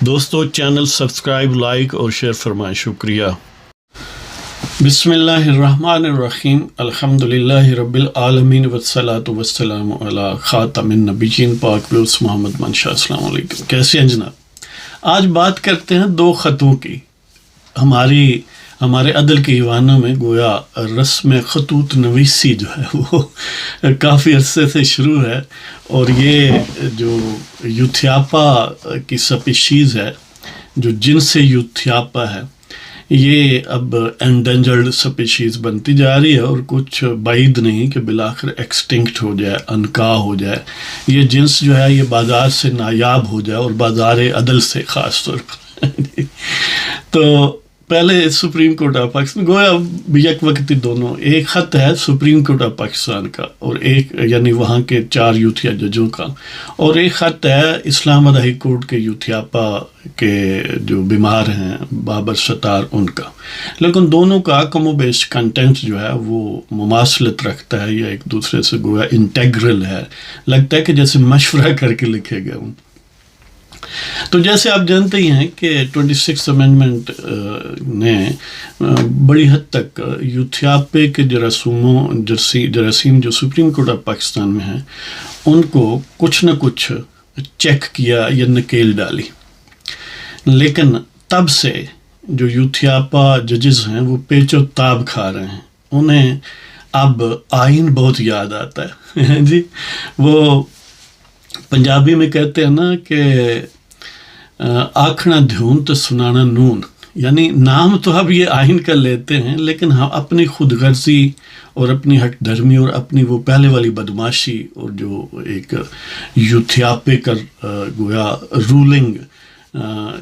دوستو، channel subscribe, like اور share فرمائیں۔ شکریہ۔ بسم اللہ الرحمن الرحیم۔ الحمد للہ رب العالمین وسلاۃ وسلم علی خاتم النبیین۔ پاک بیوس محمد منشا السلام علیکم۔ کیسے ہیں جناب؟ آج بات کرتے ہیں دو خطوں کی۔ ہماری ہمارے عدل کے ایوانوں میں گویا رسم خطوط نویسی جو ہے وہ کافی عرصے سے شروع ہے اور یہ جو یوتھیاپا کی سپیشیز ہے، جو جن سے یوتھیاپا ہے، یہ اب انڈینجرڈ سپیشیز بنتی جا رہی ہے اور کچھ بعید نہیں کہ بالآخر ایکسٹنکٹ ہو جائے، انکا ہو جائے۔ یہ جنس جو ہے، یہ بازار سے نایاب ہو جائے اور بازار عدل سے خاص طور پر۔ تو پہلے سپریم کورٹ آف پاکستان، گویا یک وقتی دونوں، ایک خط ہے سپریم کورٹ آف پاکستان کا، اور ایک یعنی وہاں کے چار یوتھیا ججوں کا، اور ایک خط ہے اسلام آباد ہائی کورٹ کے یوتھیاپا کے جو بیمار ہیں، بابر ستار، ان کا۔ لیکن دونوں کا کم و بیش کنٹینٹ جو ہے وہ مماثلت رکھتا ہے، یا ایک دوسرے سے گویا انٹیگرل ہے۔ لگتا ہے کہ جیسے مشورہ کر کے لکھے گئے ہوں۔ تو جیسے آپ جانتے ہی ہیں کہ ٹوئنٹی سکس امینڈمنٹ نے بڑی حد تک یوتھیاپے کے جراثوموں جرسی، جراثیم جو سپریم کورٹ آف پاکستان میں ہیں، ان کو کچھ نہ کچھ چیک کیا یا نکیل ڈالی۔ لیکن تب سے جو یوتھیاپا ججز ہیں، وہ پیچ و تاب کھا رہے ہیں۔ انہیں اب آئین بہت یاد آتا ہے۔ جی وہ پنجابی میں کہتے ہیں نا کہ آکھنا دھیون تو سنانا نون۔ یعنی نام تو اب یہ آئین کر لیتے ہیں، لیکن ہم اپنی خود غرضی اور اپنی ہٹ دھرمی اور اپنی وہ پہلے والی بدماشی اور جو ایک یوتھیاپے کر گویا رولنگ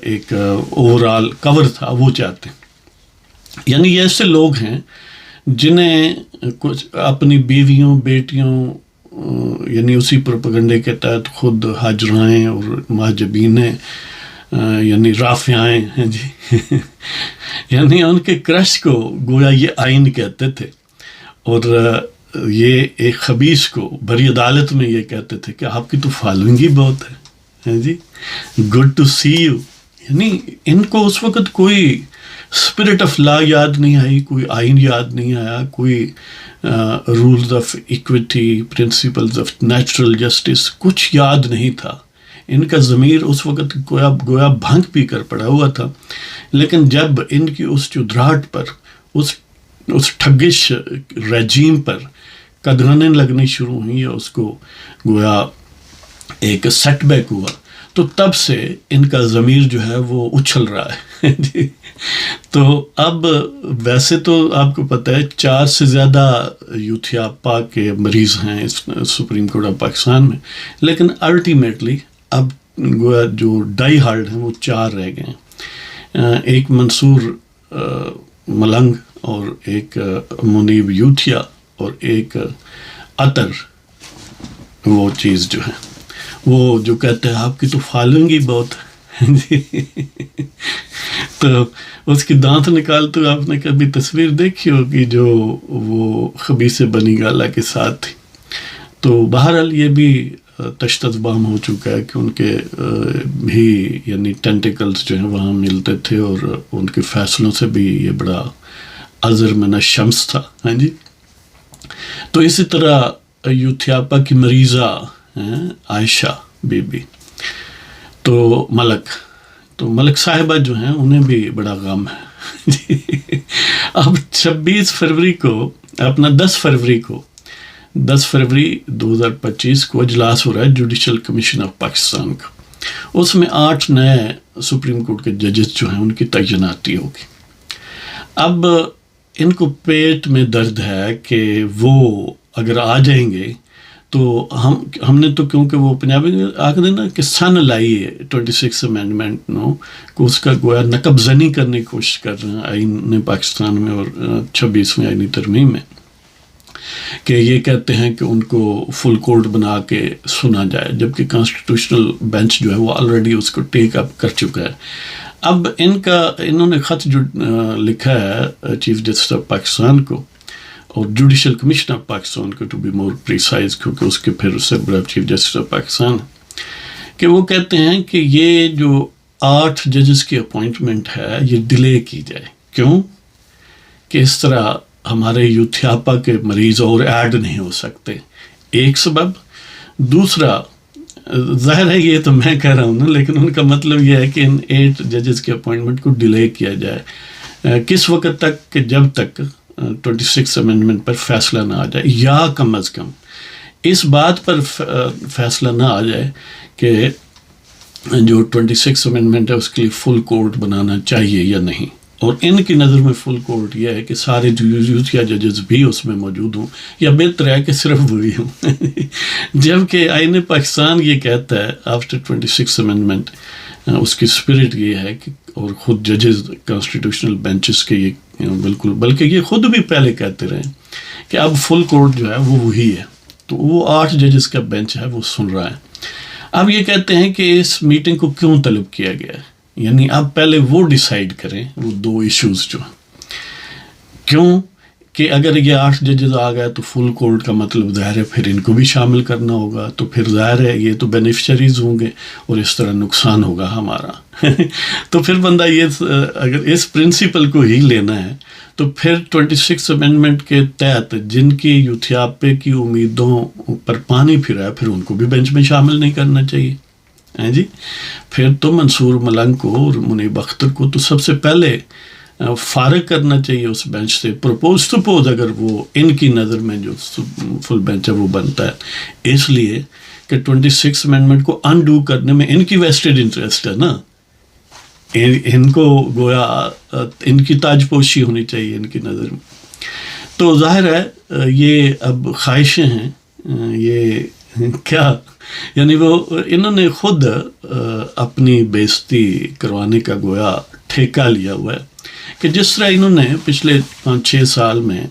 ایک اوور آل کور تھا، وہ چاہتے ہیں۔ یعنی یہ ایسے لوگ ہیں جنہیں کچھ اپنی بیویوں، بیٹیوں یعنی اسی پروپگنڈے کے تحت خود حاجرائیں اور مہاجبینیں یعنی رافیائیں ہیں جی۔ یعنی ان کے کرش کو گویا یہ آئین کہتے تھے۔ اور یہ ایک خبیص کو بری عدالت میں یہ کہتے تھے کہ آپ کی تو فالوئنگ ہی بہت ہے جی۔ گڈ ٹو سی یو یعنی ان کو اس وقت کوئی اسپرٹ آف لا یاد نہیں آئی، کوئی آئین یاد نہیں آیا، کوئی rules of equity principles of natural justice کچھ یاد نہیں تھا۔ ان کا ضمیر اس وقت گویا گویا بھنگ پی کر پڑا ہوا تھا۔ لیکن جب ان کی اس چدراہٹ پر، اس اس ٹھگش رجیم پر قدغنیں لگنی شروع ہوئیں یا اس کو گویا ایک سیٹ بیک ہوا، تو تب سے ان کا ضمیر جو ہے وہ اچھل رہا ہے۔ جی۔ تو اب ویسے تو آپ کو پتہ ہے، چار سے زیادہ یوتھیاپا کے مریض ہیں اس سپریم کورٹ آف پاکستان میں، لیکن الٹیمیٹلی اب گویا جو ڈائی ہارڈ ہیں وہ چار رہ گئے ہیں۔ ایک منصور ملنگ اور ایک منیب یوتھیا اور ایک عطر، وہ چیز جو ہے وہ جو کہتے ہیں، آپ کی تو فالوئنگ ہی بہت جی تو اس کی دانت نکالتے آپ نے کبھی تصویر دیکھی ہوگی جو وہ خبی سے بنی گالا کے ساتھ تھی۔ تو بہرحال یہ بھی تشتت بام ہو چکا ہے کہ ان کے بھی یعنی ٹینٹیکلس جو ہیں وہاں ملتے تھے اور ان کے فیصلوں سے بھی یہ بڑا عذر من شمس تھا ہاں جی؟ تو اسی طرح یوتھیاپا کی مریضہ ہیں عائشہ بی بی تو ملک تو ملک صاحبہ جو ہیں انہیں بھی بڑا غم ہے۔ جی اب چھبیس فروری کو، اپنا دس فروری کو دس فروری دو ہزار پچیس کو اجلاس ہو رہا ہے جوڈیشل کمیشن آف پاکستان کا۔ اس میں آٹھ نئے سپریم کورٹ کے ججز جو ہیں ان کی تعیناتی ہوگی اب ان کو پیٹ میں درد ہے کہ وہ اگر آ جائیں گے تو ہم ہم نے تو کیونکہ وہ پنجابی آخ دینا کہ سن لائی ہے ٹوئنٹی سکس امینڈمنٹ نو کو اس کا گویا نقب زنی کرنے کی کوشش کر رہے ہیں آئین پاکستان میں اور چھبیسویں آئینی ترمیم میں۔ کہ یہ کہتے ہیں کہ ان کو فل کورٹ بنا کے سنا جائے، جبکہ کانسٹیٹیوشنل بینچ جو ہے وہ آلریڈی اس کو ٹیک اپ کر چکا ہے۔ اب ان کا، انہوں نے خط جو لکھا ہے چیف جسٹس آف پاکستان کو اور جوڈیشل کمیشن آف پاکستان کو ٹو بی مور پریسائز کیونکہ اس کے پھر اس سے بڑا چیف جسٹس آف پاکستان کہ وہ کہتے ہیں کہ یہ جو آٹھ ججز کی اپوائنٹمنٹ ہے، یہ ڈیلے کی جائے۔ کیوں؟ کہ اس طرح ہمارے یوتھیاپا کے مریض اور ایڈ نہیں ہو سکتے۔ ایک سبب۔ دوسرا، ظاہر ہے یہ تو میں کہہ رہا ہوں نا، لیکن ان کا مطلب یہ ہے کہ ان ایٹ ججز کے اپوائنٹمنٹ کو ڈیلے کیا جائے۔ کس وقت تک کہ جب تک ٹوئنٹی سکس امینڈمنٹ پر فیصلہ نہ آ جائے، یا کم از کم۔ اس بات پر فیصلہ نہ آ جائے کہ جو ٹوئنٹی سکس امینڈمنٹ ہے، اس کے لیے فل کورٹ بنانا چاہیے یا نہیں۔ اور ان کی نظر میں فل کورٹ یہ ہے کہ سارے جو ججز بھی اس میں موجود ہوں یا بہتر ہے کہ صرف وہی ہوں۔ جبکہ آئین پاکستان یہ کہتا ہے آفٹر ٹوئنٹی سکس امینڈمنٹ اس کی اسپرٹ یہ ہے کہ، اور خود ججز کانسٹیٹیوشنل بینچز کے یہ بالکل، بلکہ یہ خود بھی پہلے کہتے رہے کہ اب فل کورٹ جو ہے وہ وہی ہے۔ تو وہ آٹھ ججز کا بینچ ہے، وہ سن رہا ہے۔ اب یہ کہتے ہیں کہ اس میٹنگ کو کیوں طلب کیا گیا؟ ہے یعنی آپ پہلے وہ ڈیسائیڈ کریں وہ دو ایشوز جو کیوں؟ کہ اگر یہ آٹھ ججز آ گئے تو فل کورٹ کا مطلب ظاہر ہے پھر ان کو بھی شامل کرنا ہوگا۔ تو پھر ظاہر ہے یہ تو بینیفیشریز ہوں گے اور اس طرح نقصان ہوگا ہمارا۔ تو پھر بندہ یہ اگر اس پرنسپل کو ہی لینا ہے تو پھر ٹوئنٹی سکس امینڈمنٹ کے تحت جن کی یوتھیاپے کی امیدوں پر پانی پھرا ہے پھر ان کو بھی بینچ میں شامل نہیں کرنا چاہیے۔ ہیں جی؟ پھر تو منصور ملنگ کو اور منیب اختر کو تو سب سے پہلے فارغ کرنا چاہیے اس بینچ سے۔ پرپوز سپوز اگر وہ ان کی نظر میں جو فل بینچ ہے وہ بنتا ہے۔ اس لیے کہ ٹوئنٹی سکس امینڈمنٹ کو انڈو کرنے میں ان کی ویسٹڈ انٹرسٹ ہے نا۔ ان کو گویا ان کی تاج پوشی ہونی چاہیے ان کی نظر میں۔ تو ظاہر ہے یہ اب خواہشیں ہیں۔ یہ کیا یعنی وہ انہوں نے خود اپنی بیزتی کروانے کا گویا ٹھیکہ لیا ہوا ہے کہ جس طرح انہوں نے پچھلے پانچ چھ سال میں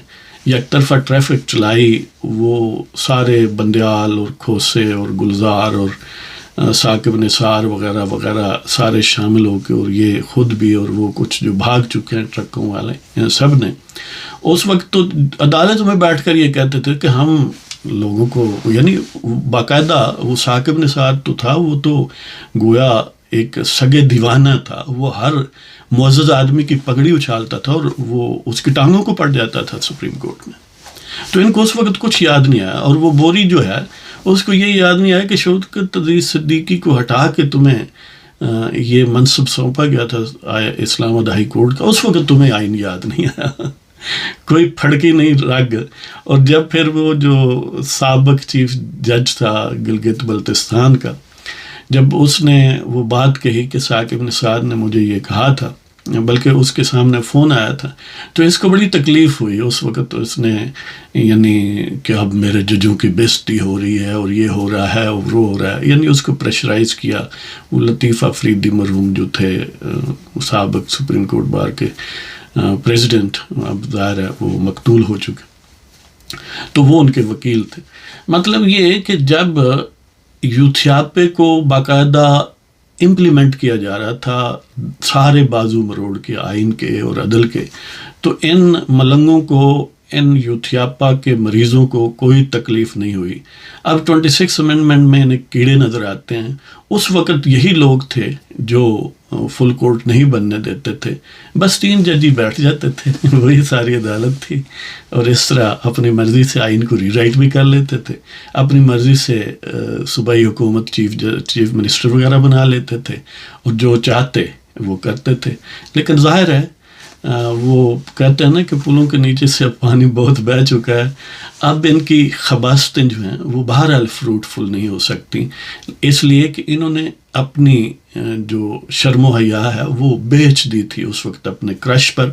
یک طرفہ ٹریفک چلائی، وہ سارے بندیال اور کھوسے اور گلزار اور ثاقب نثار وغیرہ وغیرہ سارے شامل ہو کے اور یہ خود بھی اور وہ کچھ جو بھاگ چکے ہیں ٹرکوں والے یعنی سب نے، اس وقت تو عدالت میں بیٹھ کر یہ کہتے تھے کہ ہم لوگوں کو یعنی باقاعدہ وہ ثاقب نثار تو تھا، وہ تو گویا ایک سگے دیوانہ تھا، وہ ہر معزز آدمی کی پگڑی اچھالتا تھا اور وہ اس کی ٹانگوں کو پڑ جاتا تھا سپریم کورٹ میں۔ تو ان کو اس وقت کچھ یاد نہیں آیا اور وہ بوری جو ہے، اس کو یہ یاد نہیں آیا کہ شوت تدریس صدیقی کو ہٹا کے تمہیں یہ منصب سونپا گیا تھا اسلام آباد ہائی کورٹ کا، اس وقت تمہیں آئین یاد نہیں آیا۔ کوئی پھڑکی نہیں رگ۔ اور جب پھر وہ جو سابق چیف جج تھا گلگت بلتستان کا، جب اس نے وہ بات کہی کہ ثاقب نثار نے مجھے یہ کہا تھا، بلکہ اس کے سامنے فون آیا تھا، تو اس کو بڑی تکلیف ہوئی۔ اس وقت تو اس نے یعنی کہ اب میرے ججوں کی بےزتی ہو رہی ہے اور یہ ہو رہا ہے اور وہ ہو رہا ہے یعنی اس کو پریشرائز کیا۔ وہ لطیفہ فریدی مرحوم جو تھے سابق سپریم کورٹ بار کے پریزیڈنٹ اب ظاہر ہے وہ مقتول ہو چکے۔ تو وہ ان کے وکیل تھے۔ مطلب یہ کہ جب یوتھیاپے کو باقاعدہ امپلیمنٹ کیا جا رہا تھا، سارے بازو مروڑ کے، آئین کے اور عدل کے، تو ان ملنگوں کو ان یوتھیاپا کے مریضوں کو کوئی تکلیف نہیں ہوئی۔ اب ٹوئنٹی سکس امینڈمنٹ میں انہیں کیڑے نظر آتے ہیں۔ اس وقت یہی لوگ تھے جو فل کورٹ نہیں بننے دیتے تھے۔ بس تین ججی بیٹھ جاتے تھے۔ وہی ساری عدالت تھی۔ اور اس طرح اپنی مرضی سے آئین کو ری رائٹ بھی کر لیتے تھے۔ اپنی مرضی سے صوبائی حکومت چیف چیف منسٹر وغیرہ بنا لیتے تھے۔ اور جو چاہتے وہ کرتے تھے۔ لیکن ظاہر ہے وہ کہتے ہیں نا کہ پلوں کے نیچے سے اب پانی بہت بہہ چکا ہے۔ اب ان کی خباستیں جو ہیں وہ بہرحال فروٹفل نہیں ہو سکتی۔ اس لیے کہ انہوں نے اپنی جو شرم و حیا ہے، وہ بیچ دی تھی اس وقت اپنے کرش پر۔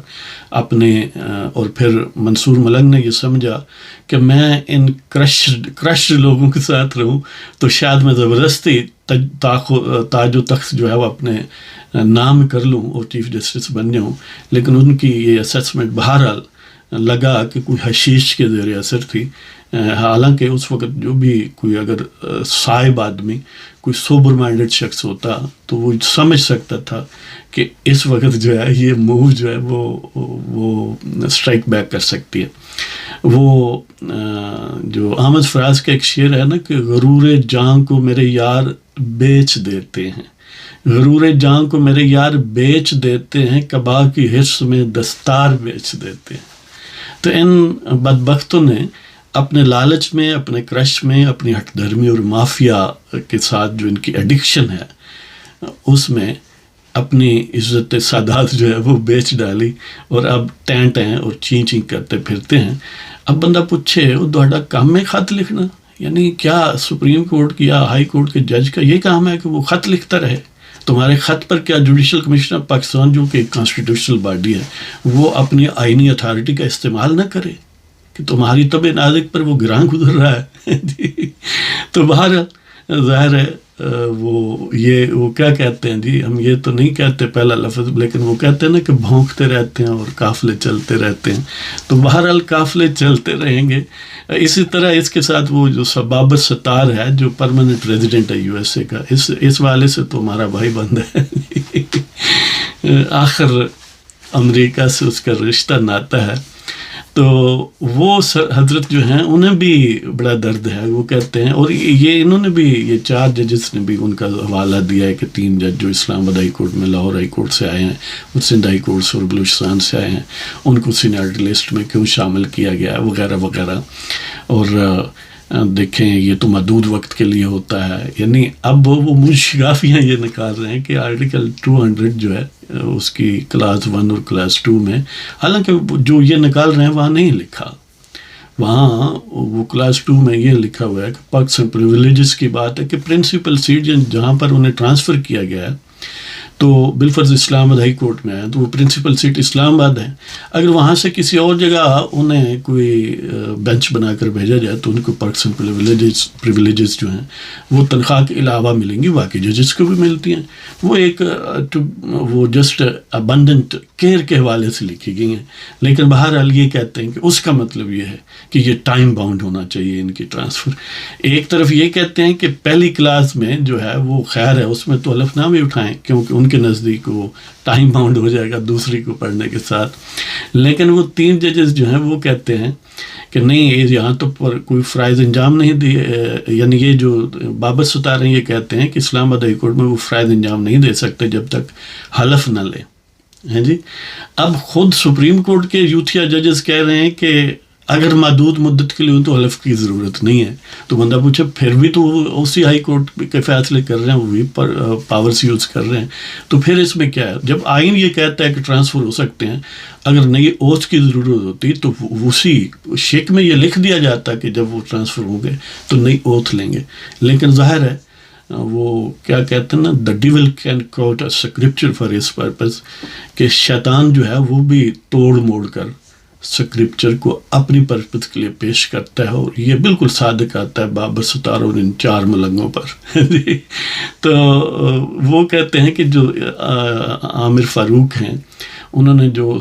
اپنے اور پھر منصور ملنگ نے یہ سمجھا کہ میں ان کرش کرش لوگوں کے ساتھ رہوں تو شاید میں زبردستی تاج و تخت جو ہے وہ اپنے نام کر لوں اور چیف جسٹس بن جاؤں۔ لیکن ان کی یہ اسسمنٹ بہرحال لگا کہ کوئی حشیش کے زیر اثر تھی۔ حالانکہ اس وقت جو بھی کوئی اگر صاحب آدمی، کوئی سوبر مائنڈڈ شخص ہوتا تو وہ سمجھ سکتا تھا کہ اس وقت جو ہے یہ موو جو ہے وہ وہ اسٹرائک بیک کر سکتی ہے۔ وہ جو احمد فراز کا ایک شعر ہے نا کہ غرور جان کو میرے یار بیچ دیتے ہیں۔ غرور جان کو میرے یار بیچ دیتے ہیں کبا کی حص میں دستار بیچ دیتے ہیں۔ تو ان بدبختوں نے اپنے لالچ میں، اپنے کرش میں، اپنی ہٹ دھرمی اور مافیا کے ساتھ جو ان کی ایڈکشن ہے، اس میں اپنی عزت سادات جو ہے وہ بیچ ڈالی اور اب ٹین ٹین اور چین چین کرتے پھرتے ہیں۔ اب بندہ پوچھے وہ دوڑا کام ہے خط لکھنا؟ یعنی کیا سپریم کورٹ کی یا ہائی کورٹ کے جج کا یہ کام ہے کہ وہ خط لکھتا رہے؟ تمہارے خط پر کیا جوڈیشل کمیشن آف پاکستان جو کہ ایک کانسٹیٹیوشنل باڈی ہے، وہ اپنی آئینی اتھارٹی کا استعمال نہ کرے؟ کہ تمہاری طب نازک پر وہ گراں گزر رہا ہے۔ جی۔ تو بہرحال، ظاہر ہے وہ یہ، وہ کیا کہتے ہیں جی ہم یہ تو نہیں کہتے پہلا لفظ، لیکن وہ کہتے ہیں نا کہ بھونکتے رہتے ہیں اور قافلے چلتے رہتے ہیں۔ تو بہرحال قافلے چلتے رہیں گے۔ اسی طرح اس کے ساتھ وہ جو سبابت ستار ہے، جو پرماننٹ ریزیڈنٹ ہے یو ایس اے کا، اس اس والے سے تو ہمارا بھائی بند ہے۔ آخر امریکہ سے اس کا رشتہ ناتا ہے۔ تو وہ حضرت جو ہیں، انہیں بھی بڑا درد ہے۔ وہ کہتے ہیں، اور یہ انہوں نے بھی یہ چار ججز نے بھی ان کا حوالہ دیا ہے کہ تین جج جو اسلام آباد ہائی کورٹ میں، لاہور ہائی کورٹ سے آئے ہیں اور سندھ ہائی کورٹ سے اور بلوچستان سے آئے ہیں۔ ان کو سینئرٹی لسٹ میں کیوں شامل کیا گیا ہے، وغیرہ وغیرہ۔ اور دیکھیں، یہ تو محدود وقت کے لیے ہوتا ہے۔ یعنی اب وہ منشگافیاں یہ نکال رہے ہیں کہ آرٹیکل ٹو ہنڈریڈ جو ہے اس کی کلاس ون اور کلاس ٹو میں، حالانکہ جو یہ نکال رہے ہیں وہاں نہیں لکھا۔ وہاں وہ کلاس ٹو میں یہ لکھا ہوا ہے کہ پکس اینڈ پریولیجز کی بات ہے کہ پرنسپل سیٹ جہاں پر انہیں ٹرانسفر کیا گیا ہے تو بالفرض اسلام آباد ہائی کورٹ میں ہے، تو وہ پرنسپل سیٹ اسلام آباد ہے۔ اگر وہاں سے کسی اور جگہ انہیں کوئی بینچ بنا کر بھیجا جائے، تو ان کو پرکس اینڈ پریولیجز پریولیجز جو ہیں، وہ تنخواہ کے علاوہ ملیں گی، باقی ججز کو بھی ملتی ہیں۔ وہ ایک وہ جسٹ ابنڈنٹ کیئر کے حوالے سے لکھی گئی ہیں۔ لیکن بہرحال یہ کہتے ہیں کہ اس کا مطلب یہ ہے کہ یہ ٹائم باؤنڈ ہونا چاہیے ان کی ٹرانسفر ایک طرف یہ کہتے ہیں کہ پہلی کلاس میں جو ہے، وہ خیر ہے، اس میں تو الف نام بھی اٹھائیں، کیونکہ ان کے نزدیک وہ ٹائم باؤنڈ ہو جائے گا دوسری کو پڑھنے کے ساتھ۔ لیکن وہ تین ججز جو ہیں وہ کہتے ہیں کہ نہیں یہاں تو پر کوئی فرائض انجام نہیں دیے یعنی یہ جو بابت ستارے یہ کہتے ہیں کہ اسلام آباد ہائی کورٹ میں وہ فرائض انجام نہیں دے سکتے جب تک حلف نہ لے۔ ہیں جی؟ اب خود سپریم کورٹ کے یوتھیا ججز کہہ رہے ہیں کہ اگر محدود مدت کے لیے ہو تو حلف کی ضرورت نہیں ہے۔ تو بندہ پوچھے، پھر بھی تو اسی ہائی کورٹ کے فیصلے کر رہے ہیں، وہ بھی پاورس یوز کر رہے ہیں۔ تو پھر اس میں کیا ہے؟ جب آئین یہ کہتا ہے کہ ٹرانسفر ہو سکتے ہیں، اگر نئی اوتھ کی ضرورت ہوتی تو اسی شیک میں یہ لکھ دیا جاتا کہ جب وہ ٹرانسفر ہوں گے تو نئی اوتھ لیں گے۔ لیکن ظاہر ہے، وہ کیا کہتے ہیں نا the devil can quote a scripture for his purpose کہ شیطان جو ہے وہ بھی توڑ موڑ کر اسکرپچر کو اپنی پرپز کے لیے پیش کرتا ہے اور یہ بالکل صادق آتا ہے بابر ستار اور ان چار ملنگوں پر۔ جی تو، وہ کہتے ہیں کہ جو عامر فاروق ہیں، انہوں نے جو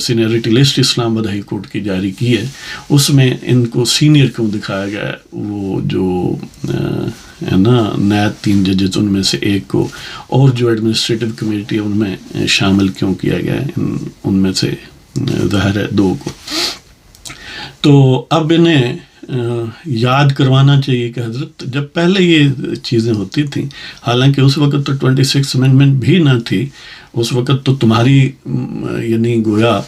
سینئرٹی لسٹ اسلام آباد ہائی کورٹ کی جاری کی ہے، اس میں ان کو سینئر کیوں دکھایا گیا ہے؟ وہ جو ہے نا نیا تین ججز، ان میں سے ایک کو، اور جو ایڈمنسٹریٹو کمیٹی ہے، ان میں شامل کیوں کیا گیا ہے؟ ان میں سے ظاہر ہے، دو کو۔ تو اب انہیں یاد کروانا چاہیے کہ حضرت جب پہلے یہ چیزیں ہوتی تھیں، حالانکہ اس وقت تو ٹوینٹی سکس امینڈمنٹ بھی نہ تھی، اس وقت تو تمہاری یعنی گویا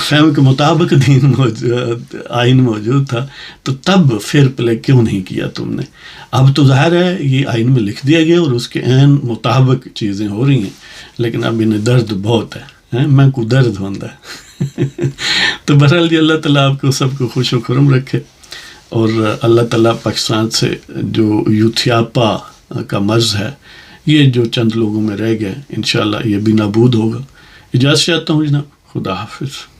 فہم کے مطابق دین موجود آئین موجود تھا۔ تو تب پھر پلے کیوں نہیں کیا تم نے؟ اب تو ظاہر ہے، یہ آئین میں لکھ دیا گیا اور اس کے عین مطابق چیزیں ہو رہی ہیں، لیکن اب انہیں درد بہت ہے میں کو درد ہوتا ہے۔ تو بہرحال یہ اللہ تعالیٰ آپ کو سب کو خوش و خرم رکھے اور اللہ تعالیٰ پاکستان سے جو یوتھیاپا کا مرض ہے، یہ جو چند لوگوں میں رہ گئے، انشاءاللہ یہ بھی نابود ہوگا۔ اجازت چاہتا ہوں جناب، خدا حافظ۔